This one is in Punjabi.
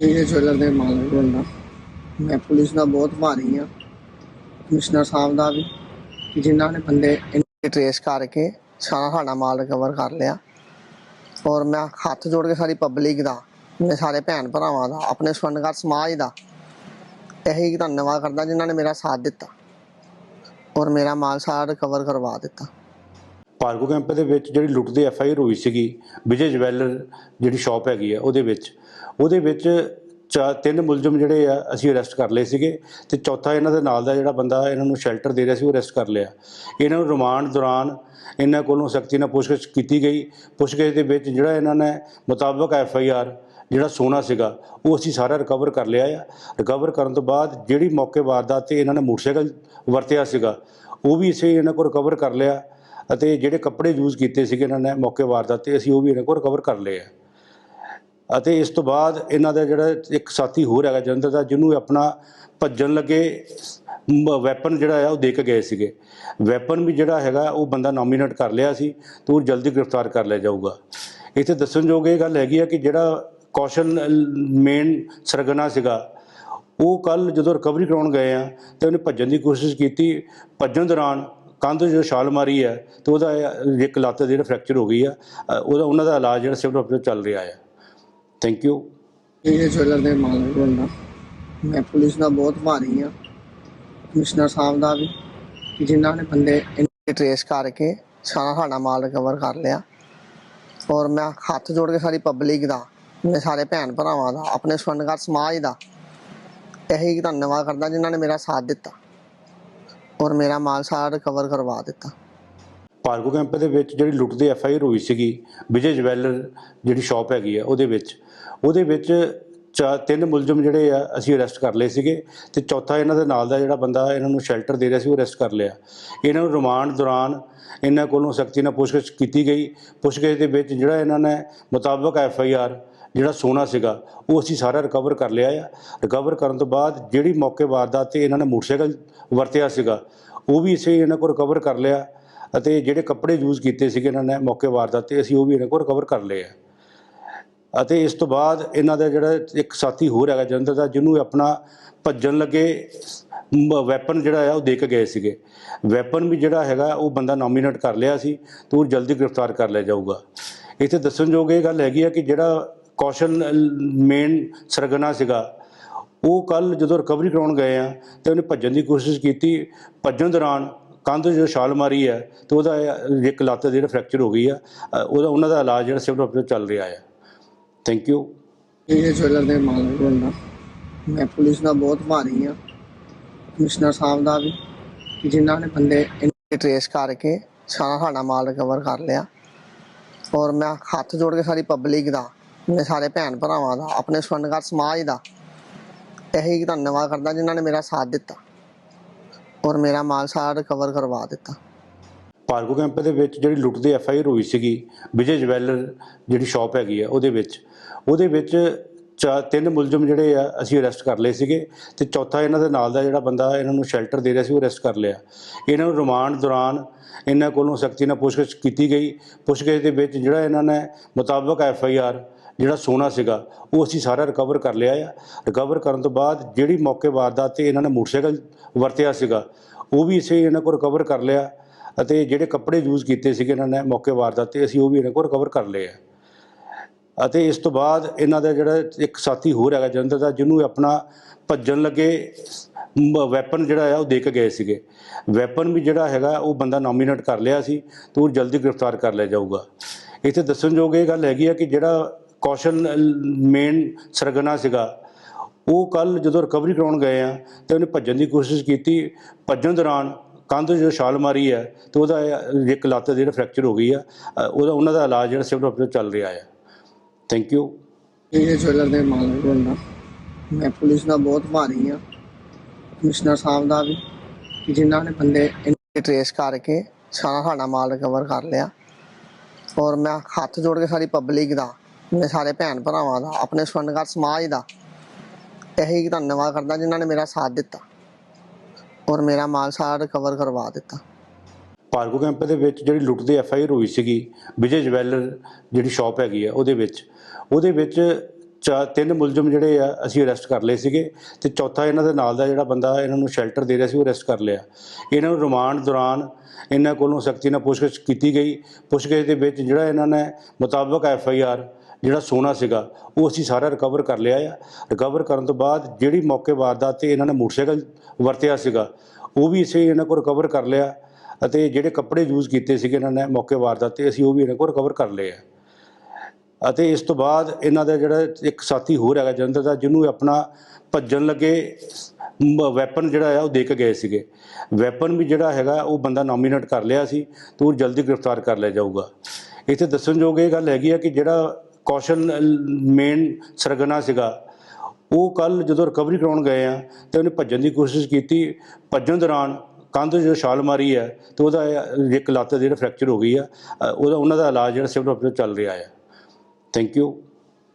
ਇਹ ਜਵੈਲਰ ਦੇ ਮਾਲਕ ਬੰਦਾ। ਮੈਂ ਪੁਲਿਸ ਦਾ ਬਹੁਤ ਭਾਰੀ ਆ ਕਮਿਸ਼ਨਰ ਸਾਹਿਬ ਦਾ ਵੀ। ਕਿ ਜਿਨ੍ਹਾਂ ਨੇ ਬੰਦੇ ਟ੍ਰੇਸ ਕਰਕੇ ਸਾਰਾ ਸਾਡਾ ਮਾਲ ਰਿਕਵਰ ਕਰ ਲਿਆ। ਔਰ ਮੈਂ ਹੱਥ ਜੋੜ ਕੇ ਸਾਰੀ ਪਬਲਿਕ ਦਾ, ਮੇਰੇ ਸਾਰੇ ਭੈਣ ਭਰਾਵਾਂ ਦਾ, ਆਪਣੇ ਸਵਰਨਗਰ ਸਮਾਜ ਦਾ ਇਹੀ ਧੰਨਵਾਦ ਕਰਦਾ ਜਿਨ੍ਹਾਂ ਨੇ ਮੇਰਾ ਸਾਥ ਦਿੱਤਾ। ਔਰ ਮੇਰਾ ਮਾਲ ਸਾਰਾ ਰਿਕਵਰ ਕਰਵਾ ਦਿੱਤਾ। ਭਾਰਗੋ ਕੈਂਪ ਦੇ ਵਿੱਚ ਜਿਹੜੀ ਲੁੱਟ ਦੀ ਐਫ ਆਈ ਆਰ ਹੋਈ ਸੀਗੀ, ਵਿਜੇ ਜਵੈਲਰ ਜਿਹੜੀ ਸ਼ਾਪ ਹੈਗੀ ਆ, ਉਹਦੇ ਵਿੱਚ। ਉਹਦੇ ਵਿੱਚ ਚਾਰ ਤਿੰਨ ਮੁਲਜ਼ਮ ਜਿਹੜੇ ਆ, ਅਸੀਂ ਅਰੈਸਟ ਕਰ ਲਏ ਸੀਗੇ ਤੇ ਚੌਥਾ ਇਹਨਾਂ ਦੇ ਨਾਲ ਦਾ ਜਿਹੜਾ ਬੰਦਾ ਇਹਨਾਂ ਨੂੰ ਸ਼ੈਲਟਰ ਦੇ ਰਿਹਾ ਸੀ, ਉਹ ਅਰੈਸਟ ਕਰ ਲਿਆ। ਇਹਨਾਂ ਨੂੰ ਰਿਮਾਂਡ ਦੌਰਾਨ ਇਹਨਾਂ ਕੋਲੋਂ ਸਖਤੀ ਨਾਲ ਪੁੱਛਗਿੱਛ ਕੀਤੀ ਗਈ। ਪੁੱਛਗਿੱਛ ਦੇ ਵਿੱਚ ਜਿਹੜਾ ਇਹਨਾਂ ਨੇ ਮੁਤਾਬਕ ਐਫ ਆਈ ਆਰ ਜਿਹੜਾ ਸੋਨਾ ਸੀਗਾ, ਉਹ ਅਸੀਂ ਸਾਰਾ ਰਿਕਵਰ ਕਰ ਲਿਆ ਆ। ਰਿਕਵਰ ਕਰਨ ਤੋਂ ਬਾਅਦ ਜਿਹੜੀ ਮੌਕੇ ਵਾਰਦਾਤ ਤੇ ਇਹਨਾਂ ਨੇ ਮੋਟਰਸਾਈਕਲ ਵਰਤਿਆ ਸੀਗਾ, ਉਹ ਵੀ ਅਸੀਂ ਇਹਨਾਂ ਕੋਲ ਰਿਕਵਰ ਕਰ ਲਿਆ। ਅਤੇ ਜਿਹੜੇ ਕੱਪੜੇ ਯੂਜ਼ ਕੀਤੇ ਸੀਗੇ ਇਹਨਾਂ ਨੇ ਮੌਕੇ ਵਾਰਦਾਤ ਤੇ, ਅਸੀਂ ਉਹ ਵੀ ਇਹਨਾਂ ਕੋਲ ਰਿਕਵਰ ਕਰ ਲਏ ਆ। ਅਤੇ ਇਸ ਤੋਂ ਬਾਅਦ ਇਹਨਾਂ ਦਾ ਜਿਹੜਾ ਇੱਕ ਸਾਥੀ ਹੋਰ ਹੈਗਾ ਜਲੰਧਰ ਦਾ, ਜਿਹਨੂੰ ਆਪਣਾ ਭੱਜਣ ਲੱਗੇ ਵੈਪਨ ਜਿਹੜਾ ਆ ਉਹ ਦੇ ਕੇ ਗਏ ਸੀਗੇ। ਵੈਪਨ ਵੀ ਜਿਹੜਾ ਹੈਗਾ, ਉਹ ਬੰਦਾ ਨੋਮੀਨੇਟ ਕਰ ਲਿਆ ਸੀ ਤੇ ਉਹ ਜਲਦੀ ਗ੍ਰਿਫਤਾਰ ਕਰ ਲਿਆ ਜਾਊਗਾ। ਇੱਥੇ ਦੱਸਣਯੋਗ ਇਹ ਗੱਲ ਹੈਗੀ ਆ ਕਿ ਜਿਹੜਾ ਕੌਸ਼ਲ ਮੇਨ ਸਰਗਨਾ ਸੀਗਾ, ਉਹ ਕੱਲ ਜਦੋਂ ਰਿਕਵਰੀ ਕਰਾਉਣ ਗਏ ਆ, ਤੇ ਉਹਨੇ ਭੱਜਣ ਦੀ ਕੋਸ਼ਿਸ਼ ਕੀਤੀ। ਭੱਜਣ ਦੌਰਾਨ ਕੰਧ ਜੋ ਛਾਲ ਮਾਰੀ ਹੈ ਤੇ ਉਹਦਾ ਇੱਕ ਲੱਤ ਜਿਹੜਾ ਫ੍ਰੈਕਚਰ ਹੋ ਗਈ ਆ ਉਹਦਾ ਉਹਨਾਂ ਦਾ ਇਲਾਜ ਜਿਹੜਾ ਸਿਵਲ ਹਸਪਤਾਲ ਚੱਲ ਰਿਹਾ ਹੈ। ਥੈਂਕ ਯੂ ਇਹ ਜਵੈਲਰ ਦੇ ਮਾਲਕ ਬੰਦਾ ਮੈਂ ਪੁਲਿਸ ਦਾ ਬਹੁਤ ਭਾਰੀ ਆ ਕਮਿਸ਼ਨਰ ਸਾਹਿਬ ਦਾ ਵੀ, ਕਿ ਜਿਨ੍ਹਾਂ ਨੇ ਬੰਦੇ ਟ੍ਰੇਸ ਕਰਕੇ ਸਾਰਾ ਸਾਡਾ ਮਾਲ ਰਿਕਵਰ ਕਰ ਲਿਆ। ਔਰ ਮੈਂ ਹੱਥ ਜੋੜ ਕੇ ਸਾਰੀ ਪਬਲਿਕ ਦਾ ਮੇਰੇ ਸਾਰੇ ਭੈਣ ਭਰਾਵਾਂ ਦਾ, ਆਪਣੇ ਸਵਰਨਗਰ ਸਮਾਜ ਦਾ ਇਹੀ ਧੰਨਵਾਦ ਕਰਦਾ ਜਿਨ੍ਹਾਂ ਨੇ ਮੇਰਾ ਸਾਥ ਦਿੱਤਾ। ਔਰ ਮੇਰਾ ਮਾਲ ਸਾਰਾ ਰਿਕਵਰ ਕਰਵਾ ਦਿੱਤਾ। ਪਾਰਕੋ ਕੈਂਪ ਦੇ ਵਿੱਚ ਜਿਹੜੀ ਲੁੱਟ ਦੀ ਐਫ ਆਈ ਆਰ ਹੋਈ ਸੀਗੀ, ਵਿਜੇ ਜਵੈਲਰ ਜਿਹੜੀ ਸ਼ਾਪ ਹੈਗੀ ਆ, ਉਹਦੇ ਵਿੱਚ। ਉਹਦੇ ਵਿੱਚ ਚਾ ਤਿੰਨ ਮੁਲਜ਼ਮ ਜਿਹੜੇ ਆ, ਅਸੀਂ ਅਰੈਸਟ ਕਰ ਲਏ ਸੀਗੇ ਤੇ ਚੌਥਾ ਇਹਨਾਂ ਦੇ ਨਾਲ ਦਾ ਜਿਹੜਾ ਬੰਦਾ ਇਹਨਾਂ ਨੂੰ ਸ਼ੈਲਟਰ ਦੇ ਰਿਹਾ ਸੀ, ਉਹ ਅਰੈਸਟ ਕਰ ਲਿਆ। ਇਹਨਾਂ ਨੂੰ ਰਿਮਾਂਡ ਦੌਰਾਨ ਇਹਨਾਂ ਕੋਲੋਂ ਸਖਤੀ ਨਾਲ ਪੁੱਛਗਿੱਛ ਕੀਤੀ ਗਈ। ਪੁੱਛਗਿੱਛ ਦੇ ਵਿੱਚ ਜਿਹੜਾ ਇਹਨਾਂ ਨੇ ਮੁਤਾਬਕ ਐਫ ਆਈ ਆਰ ਜਿਹੜਾ ਸੋਨਾ ਸੀਗਾ, ਉਹ ਅਸੀਂ ਸਾਰਾ ਰਿਕਵਰ ਕਰ ਲਿਆ ਆ। ਰਿਕਵਰ ਕਰਨ ਤੋਂ ਬਾਅਦ ਜਿਹੜੀ ਮੌਕੇ ਵਾਰਦਾਤ ਤੇ ਇਹਨਾਂ ਨੇ ਮੋਟਰਸਾਈਕਲ ਵਰਤਿਆ ਸੀਗਾ, ਉਹ ਵੀ ਅਸੀਂ ਇਹਨਾਂ ਕੋਲ ਰਿਕਵਰ ਕਰ ਲਿਆ ਅਤੇ ਜਿਹੜੇ ਕੱਪੜੇ ਯੂਜ਼ ਕੀਤੇ ਸੀਗੇ ਇਹਨਾਂ ਨੇ ਮੌਕੇ ਵਾਰਦਾਤ ਤੇ, ਅਸੀਂ ਉਹ ਵੀ ਇਹਨਾਂ ਕੋਲ ਰਿਕਵਰ ਕਰ ਲਏ ਆ। ਅਤੇ ਇਸ ਤੋਂ ਬਾਅਦ ਇਹਨਾਂ ਦਾ ਜਿਹੜਾ ਇੱਕ ਸਾਥੀ ਹੋਰ ਹੈਗਾ ਜਲੰਧਰ ਦਾ, ਜਿਹਨੂੰ ਆਪਣਾ ਭੱਜਣ ਲੱਗੇ ਵੈਪਨ ਜਿਹੜਾ ਆ ਉਹ ਦੇ ਕੇ ਗਏ ਸੀਗੇ। ਵੈਪਨ ਵੀ ਜਿਹੜਾ ਹੈਗਾ, ਉਹ ਬੰਦਾ ਨੋਮੀਨੇਟ ਕਰ ਲਿਆ ਸੀ ਤੇ ਉਹ ਜਲਦੀ ਗ੍ਰਿਫਤਾਰ ਕਰ ਲਿਆ ਜਾਊਗਾ। ਇੱਥੇ ਦੱਸਣਯੋਗ ਇਹ ਗੱਲ ਹੈਗੀ ਆ ਕਿ ਜਿਹੜਾ ਕੌਸ਼ਲ ਮੇਨ ਸਰਗਨਾ ਸੀਗਾ। ਉਹ ਕੱਲ ਜਦੋਂ ਰਿਕਵਰੀ ਕਰਾਉਣ ਗਏ ਆ, ਤੇ ਉਹਨੇ ਭੱਜਣ ਦੀ ਕੋਸ਼ਿਸ਼ ਕੀਤੀ। ਭੱਜਣ ਦੌਰਾਨ ਕੰਧ ਜੋ ਛਾਲ ਮਾਰੀ ਹੈ ਤੇ ਉਹਦਾ ਇੱਕ ਲੱਤ ਜਿਹੜਾ ਫ੍ਰੈਕਚਰ ਹੋ ਗਈ ਆ ਉਹਦਾ, ਉਹਨਾਂ ਦਾ ਇਲਾਜ ਜਿਹੜਾ ਸਿਵਲ ਹਸਪਤਾਲ ਚੱਲ ਰਿਹਾ ਹੈ ਥੈਂਕ ਯੂ ਇਹ ਜਵੈਲਰ ਦੇ ਮਾਲਕ ਬੰਦਾ ਮੈਂ ਪੁਲਿਸ ਦਾ ਬਹੁਤ ਭਾਰੀ ਆ। ਕਮਿਸ਼ਨਰ ਸਾਹਿਬ ਦਾ ਵੀ, ਕਿ ਜਿਨ੍ਹਾਂ ਨੇ ਬੰਦੇ ਟ੍ਰੇਸ ਕਰਕੇ ਸਾਰਾ ਸਾਡਾ ਮਾਲ ਰਿਕਵਰ ਕਰ ਲਿਆ। ਔਰ ਮੈਂ ਹੱਥ ਜੋੜ ਕੇ ਸਾਰੀ ਪਬਲਿਕ ਦਾ ਮੇਰੇ ਸਾਰੇ ਭੈਣ ਭਰਾਵਾਂ ਦਾ, ਆਪਣੇ ਸਵਰਨਗਰ ਸਮਾਜ ਦਾ। ਇਹੀ ਧੰਨਵਾਦ ਕਰਦਾ ਜਿਨ੍ਹਾਂ ਨੇ ਮੇਰਾ ਸਾਥ ਦਿੱਤਾ ਔਰ ਮੇਰਾ ਮਾਲ ਸਾਰਾ ਰਿਕਵਰ ਕਰਵਾ ਦਿੱਤਾ। ਭਾਰਗੋ ਕੈਂਪ ਦੇ ਵਿੱਚ ਜਿਹੜੀ ਲੁੱਟ ਦੀ ਐਫ ਆਈ ਆਰ ਹੋਈ ਸੀਗੀ, ਵਿਜੇ ਜਵੈਲਰ ਜਿਹੜੀ ਸ਼ਾਪ ਹੈਗੀ ਆ, ਉਹਦੇ ਵਿੱਚ। ਉਹਦੇ ਵਿੱਚ ਚਾ, ਤਿੰਨ ਮੁਲਜ਼ਮ ਜਿਹੜੇ ਆ, ਅਸੀਂ ਅਰੈਸਟ ਕਰ ਲਏ ਸੀਗੇ ਤੇ ਚੌਥਾ ਇਹਨਾਂ ਦੇ ਨਾਲ ਦਾ ਜਿਹੜਾ ਬੰਦਾ ਇਹਨਾਂ ਨੂੰ ਸ਼ੈਲਟਰ ਦੇ ਰਿਹਾ ਸੀ, ਉਹ ਅਰੈਸਟ ਕਰ ਲਿਆ। ਇਹਨਾਂ ਨੂੰ ਰਿਮਾਂਡ ਦੌਰਾਨ ਇਹਨਾਂ ਕੋਲੋਂ ਸਖਤੀ ਨਾਲ ਪੁੱਛਗਿੱਛ ਕੀਤੀ ਗਈ। ਪੁੱਛਗਿੱਛ ਦੇ ਵਿੱਚ ਜਿਹੜਾ ਇਹਨਾਂ ਨੇ ਮੁਤਾਬਕ ਐਫ ਆਈ ਆਰ ਜਿਹੜਾ ਸੋਨਾ ਸੀਗਾ, ਉਹ ਅਸੀਂ ਸਾਰਾ ਰਿਕਵਰ ਕਰ ਲਿਆ ਆ। ਰਿਕਵਰ ਕਰਨ ਤੋਂ ਬਾਅਦ ਜਿਹੜੀ ਮੌਕੇ ਵਾਰਦਾਤ ਤੇ ਇਹਨਾਂ ਨੇ ਮੋਟਰਸਾਈਕਲ ਵਰਤਿਆ ਸੀਗਾ, ਉਹ ਵੀ ਅਸੀਂ ਇਹਨਾਂ ਕੋਲ ਰਿਕਵਰ ਕਰ ਲਿਆ ਅਤੇ ਜਿਹੜੇ ਕੱਪੜੇ ਯੂਜ਼ ਕੀਤੇ ਸੀਗੇ ਇਹਨਾਂ ਨੇ ਮੌਕੇ ਵਾਰਦਾਤ ਤੇ, ਅਸੀਂ ਉਹ ਵੀ ਇਹਨਾਂ ਕੋਲ ਰਿਕਵਰ ਕਰ ਲਏ ਆ। ਅਤੇ ਇਸ ਤੋਂ ਬਾਅਦ ਇਹਨਾਂ ਦਾ ਜਿਹੜਾ ਇੱਕ ਸਾਥੀ ਹੋਰ ਹੈਗਾ ਜਲੰਧਰ ਦਾ, ਜਿਹਨੂੰ ਆਪਣਾ ਭੱਜਣ ਲੱਗੇ ਵੈਪਨ ਜਿਹੜਾ ਆ, ਉਹ ਦੇ ਕੇ ਗਏ ਸੀਗੇ। ਵੈਪਨ ਵੀ ਜਿਹੜਾ ਹੈਗਾ, ਉਹ ਬੰਦਾ ਨੋਮੀਨੇਟ ਕਰ ਲਿਆ ਸੀ ਤੇ ਉਹ ਜਲਦੀ ਗ੍ਰਿਫਤਾਰ ਕਰ ਲਿਆ ਜਾਊਗਾ। ਇੱਥੇ ਦੱਸਣਯੋਗ ਇਹ ਗੱਲ ਹੈਗੀ ਆ ਕਿ ਜਿਹੜਾ ਕੌਸ਼ਲ ਮੇਨ ਸਰਗਨਾ ਸੀਗਾ। ਉਹ ਕੱਲ ਜਦੋਂ ਰਿਕਵਰੀ ਕਰਾਉਣ ਗਏ ਆ, ਤੇ ਉਹਨੇ ਭੱਜਣ ਦੀ ਕੋਸ਼ਿਸ਼ ਕੀਤੀ। ਭੱਜਣ ਦੌਰਾਨ ਕੰਧ ਜੋ ਛਾਲ ਮਾਰੀ ਹੈ ਤੇ ਉਹਦਾ ਇੱਕ ਲੱਤ ਜਿਹੜਾ ਫ੍ਰੈਕਚਰ ਹੋ ਗਈ ਆ ਉਹਦਾ, ਉਹਨਾਂ ਦਾ ਇਲਾਜ ਜਿਹੜਾ ਸਿਵਲ ਹਸਪਤਾਲ ਚੱਲ ਰਿਹਾ ਹੈ ਥੈਂਕ ਯੂ ਇਹ ਜਵੈਲਰ ਦੇ ਮਾਲਕ ਬੰਦਾ ਮੈਂ ਪੁਲਿਸ ਦਾ ਬਹੁਤ ਭਾਰੀ ਆ। ਕਮਿਸ਼ਨਰ ਸਾਹਿਬ ਦਾ ਵੀ, ਕਿ ਜਿਨ੍ਹਾਂ ਨੇ ਬੰਦੇ ਟ੍ਰੇਸ ਕਰਕੇ ਸਾਰਾ ਸਾਡਾ ਮਾਲ ਰਿਕਵਰ ਕਰ ਲਿਆ। ਔਰ ਮੈਂ ਹੱਥ ਜੋੜ ਕੇ ਸਾਰੀ ਪਬਲਿਕ ਦਾ ਮੇਰੇ ਸਾਰੇ ਭੈਣ ਭਰਾਵਾਂ ਦਾ, ਆਪਣੇ ਸਵਰਨਗਰ ਸਮਾਜ ਦਾ। ਇਹੀ ਧੰਨਵਾਦ ਕਰਦਾ ਜਿਨ੍ਹਾਂ ਨੇ ਮੇਰਾ ਸਾਥ ਦਿੱਤਾ ਔਰ ਮੇਰਾ ਮਾਲ ਸਾਰਾ ਰਿਕਵਰ ਕਰਵਾ ਦਿੱਤਾ। ਭਾਰਗੋ ਕੈਂਪ ਦੇ ਵਿੱਚ ਜਿਹੜੀ ਲੁੱਟ ਦੀ ਐਫ ਆਈ ਆਰ ਹੋਈ ਸੀਗੀ, ਵਿਜੇ ਜਵੈਲਰ ਜਿਹੜੀ ਸ਼ਾਪ ਹੈਗੀ ਆ, ਉਹਦੇ ਵਿੱਚ। ਉਹਦੇ ਵਿੱਚ ਚਾਰ ਤਿੰਨ ਮੁਲਜ਼ਮ ਜਿਹੜੇ ਆ, ਅਸੀਂ ਅਰੈਸਟ ਕਰ ਲਏ ਸੀਗੇ ਤੇ ਚੌਥਾ ਇਹਨਾਂ ਦੇ ਨਾਲ ਦਾ ਜਿਹੜਾ ਬੰਦਾ ਇਹਨਾਂ ਨੂੰ ਸ਼ੈਲਟਰ ਦੇ ਰਿਹਾ ਸੀ, ਉਹ ਅਰੈਸਟ ਕਰ ਲਿਆ। ਇਹਨਾਂ ਨੂੰ ਰਿਮਾਂਡ ਦੌਰਾਨ ਇਹਨਾਂ ਕੋਲੋਂ ਸਖਤੀ ਨਾਲ ਪੁੱਛਗਿੱਛ ਕੀਤੀ ਗਈ। ਪੁੱਛਗਿੱਛ ਦੇ ਵਿੱਚ ਜਿਹੜਾ ਇਹਨਾਂ ਨੇ ਮੁਤਾਬਕ ਐਫ ਆਈ ਆਰ ਜਿਹੜਾ ਸੋਨਾ ਸੀਗਾ, ਉਹ ਅਸੀਂ ਸਾਰਾ ਰਿਕਵਰ ਕਰ ਲਿਆ ਆ। ਰਿਕਵਰ ਕਰਨ ਤੋਂ ਬਾਅਦ ਜਿਹੜੀ ਮੌਕੇ ਵਾਰਦਾਤ ਤੇ ਇਹਨਾਂ ਨੇ ਮੋਟਰਸਾਈਕਲ ਵਰਤਿਆ ਸੀਗਾ, ਉਹ ਵੀ ਅਸੀਂ ਇਹਨਾਂ ਕੋਲ ਰਿਕਵਰ ਕਰ ਲਿਆ ਅਤੇ ਜਿਹੜੇ ਕੱਪੜੇ ਯੂਜ਼ ਕੀਤੇ ਸੀਗੇ ਇਹਨਾਂ ਨੇ ਮੌਕੇ ਵਾਰਦਾਤ ਤੇ, ਅਸੀਂ ਉਹ ਵੀ ਇਹਨਾਂ ਕੋਲ ਰਿਕਵਰ ਕਰ ਲਏ ਆ। ਅਤੇ ਇਸ ਤੋਂ ਬਾਅਦ ਇਹਨਾਂ ਦਾ ਜਿਹੜਾ ਇੱਕ ਸਾਥੀ ਹੋਰ ਹੈਗਾ ਜਲੰਧਰ ਦਾ, ਜਿਹਨੂੰ ਆਪਣਾ ਭੱਜਣ ਲੱਗੇ ਵੈਪਨ ਜਿਹੜਾ ਆ, ਉਹ ਦੇ ਕੇ ਗਏ ਸੀਗੇ। ਵੈਪਨ ਵੀ ਜਿਹੜਾ ਹੈਗਾ, ਉਹ ਬੰਦਾ ਨੋਮੀਨੇਟ ਕਰ ਲਿਆ ਸੀ ਤੇ ਉਹ ਜਲਦੀ ਗ੍ਰਿਫਤਾਰ ਕਰ ਲਿਆ ਜਾਊਗਾ। ਇੱਥੇ ਦੱਸਣਯੋਗ ਇਹ ਗੱਲ ਹੈਗੀ ਆ ਕਿ ਜਿਹੜਾ ਕੌਸ਼ਲ ਮੇਨ ਸਰਗਨਾ ਸੀਗਾ। ਉਹ ਕੱਲ ਜਦੋਂ ਰਿਕਵਰੀ ਕਰਾਉਣ ਗਏ ਆ, ਤੇ ਉਹਨੇ ਭੱਜਣ ਦੀ ਕੋਸ਼ਿਸ਼ ਕੀਤੀ। ਭੱਜਣ ਦੌਰਾਨ ਕੰਧ ਜਦੋਂ ਛਾਲ ਮਾਰੀ ਹੈ ਤੇ ਉਹਦਾ ਇੱਕ ਲੱਤ ਜਿਹੜਾ ਫ੍ਰੈਕਚਰ ਹੋ ਗਈ ਆ। ਉਹਦਾ, ਉਹਨਾਂ ਦਾ ਇਲਾਜ ਜਿਹੜਾ ਸਿਵਲ ਹਸਪਤਾਲ ਚੱਲ ਰਿਹਾ ਆ। Thank you